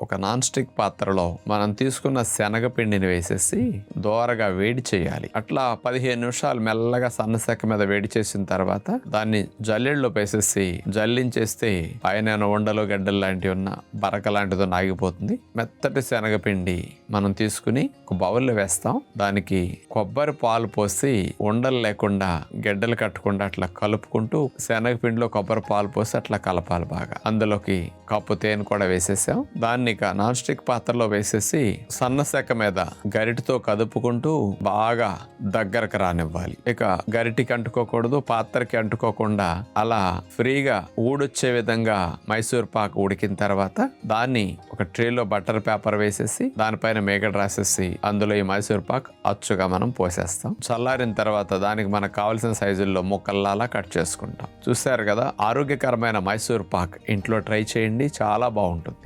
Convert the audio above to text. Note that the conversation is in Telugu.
ఒక నాన్ స్టిక్ పాత్రలో మనం తీసుకున్న శనగపిండిని వేసేసి దోరగా వేడి చేయాలి. అట్లా పదిహేను నిమిషాలు మెల్లగా సన్నసెక్క మీద వేడి చేసిన తర్వాత దాన్ని జల్లెడలో వేసేసి జల్లించేస్తే పైన ఉండలు గడ్డలు లాంటివి ఉన్న బరక లాంటిది ఆగిపోతుంది. మెత్తటి శనగపిండి మనం తీసుకుని ఒక బౌల్లో వేస్తాం. దానికి కొబ్బరి పాలు పోసి ఉండలు లేకుండా గడ్డలు కట్టకుండా అట్లా కలుపుకుంటూ శనగపిండిలో కొబ్బరి పాలు పోసి అట్లా కలపాలి బాగా. అందులోకి కప్పు తేనె కూడా వేసేసాం. దాన్ని ఇక నాన్ స్టిక్ పాత్రలో వేసేసి సన్న సెక మీద గరిటితో కదుపుకుంటూ బాగా దగ్గరకు రానివ్వాలి. ఇక గరిటికి అంటుకోకూడదు పాత్రకి అంటుకోకుండా అలా ఫ్రీగా ఊడొచ్చే విధంగా మైసూర్ పాక్ ఉడికిన తర్వాత దాన్ని ఒక ట్రేలో బటర్ పేపర్ వేసేసి దానిపైన మేగడ రాసేసి అందులో ఈ మైసూర్ పాక్ అచ్చుగా మనం పోసేస్తాం. చల్లారిన తర్వాత దానికి మనకు కావాల్సిన సైజుల్లో ముక్కల్లాలా కట్ చేసుకుంటాం. చూసారు కదా ఆరోగ్యకరమైన మైసూర్ పాక్. ఇంట్లో ట్రై చేయండి చాలా బాగుంటుంది.